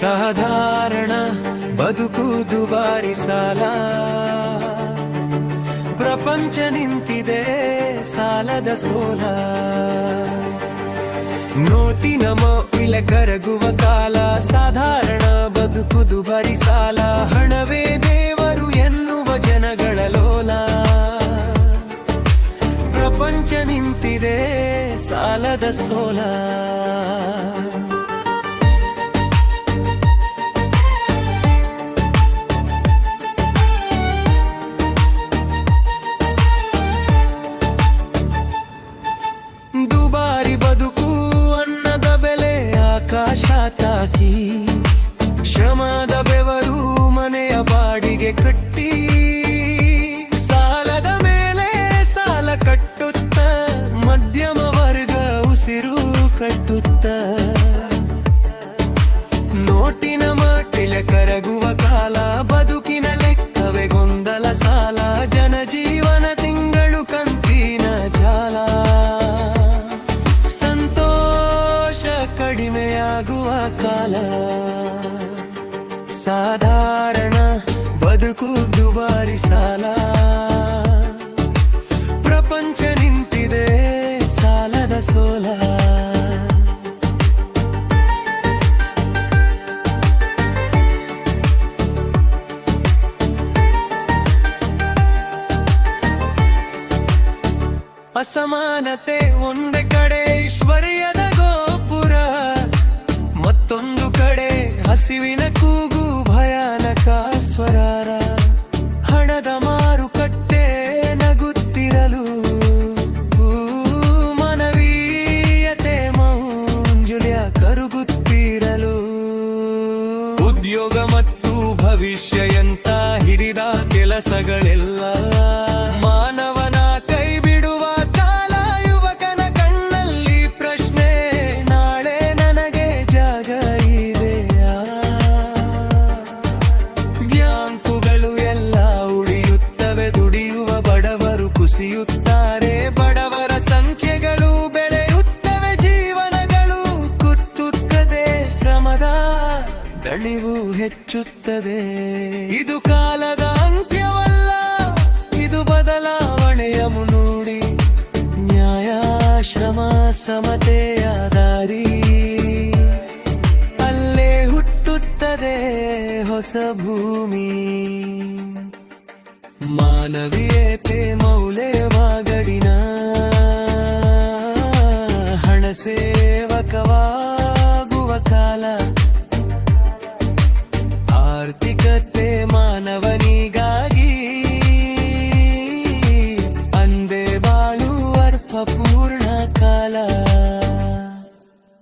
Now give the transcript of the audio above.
ಸಾಧಾರಣ ಬದುಕು ದುಬಾರಿ ಸಾಲ. ಪ್ರಪಂಚ ನಿಂತಿದೆ ಸಾಲದ ಸೋಲ. ನೋಟಿನ ಮೌಲ್ಯ ಕರಗುವ ಕಾಲ, ಸಾಧಾರಣ ಬದುಕು ದುಬಾರಿ ಸಾಲ. ಹಣವೇ ದೇವರು ಎನ್ನುವ ಜನಗಳ ಲೋಲ. ಪ್ರಪಂಚ ನಿಂತಿದೆ ಸಾಲದ ಸೋಲ. ದುಬಾರಿ ಬದುಕು ಅನ್ನದ ಬೆಲೆ ಆಕಾಶ ತಾಕಿ. ಶ್ರಮದ ಬೆವರು ಮನೆಯ ಬಾಡಿಗೆ ಕಟ್ಟಿ. ಸಾಲದ ಮೇಲೆ ಸಾಲ ಕಟ್ಟುತ್ತ, ಮಧ್ಯಮ ವರ್ಗ ಉಸಿರು ಕಟ್ಟುತ್ತ. ನೋಟಿನ ಮಾಟಿಲ ಕರಗುವ ಕಾಲ ಬದುಕಿನ ಕಡಿಮೆಯಾಗುವ ಕಾಲ. ಸಾಧಾರಣ ಬದುಕು ದುಬಾರಿ ಸಾಲ. ಪ್ರಪಂಚ ನಿಂತಿದೆ ಸಾಲದ ಸೋಲ. ಅಸಮಾನತೆ ಒಂದೇ ಕಡೆ ಐಶ್ವರ್ಯದ ಹಸಿವಿನ ಕೂಗು, ಭಯಾನಕ ಸ್ವರಾರ. ಹಣದ ಮಾರುಕಟ್ಟೆ ನಗುತ್ತಿರಲು. ಮನವೀಯತೆ ಮೌಂಜುಲಿಯ ಕರುಗುತ್ತಿರಲು. ಉದ್ಯೋಗ ಮತ್ತು ಭವಿಷ್ಯ ಎಂತ ಹಿಡಿದ ಕೆಲಸಗಳೆಲ್ಲ ಮಾನವನ ದಣಿವು ಹೆಚ್ಚುತ್ತದೆ. ಇದು ಕಾಲದ ಅಂತ್ಯವಲ್ಲ, ಇದು ಬದಲಾವಣೆಯ ಮುನ್ನುಡಿ. ನ್ಯಾಯ ಶ್ರಮ ಸಮತೆಯ ದಾರಿ. ಅಲ್ಲೇ ಹುಟ್ಟುತ್ತದೆ ಹೊಸ ಭೂಮಿ. ಮಾನವೀಯತೆ ಮೌಲ್ಯವಾಗಡಿನ ಹಣ ಸೇವಕವಾಗುವ ಕಾಲ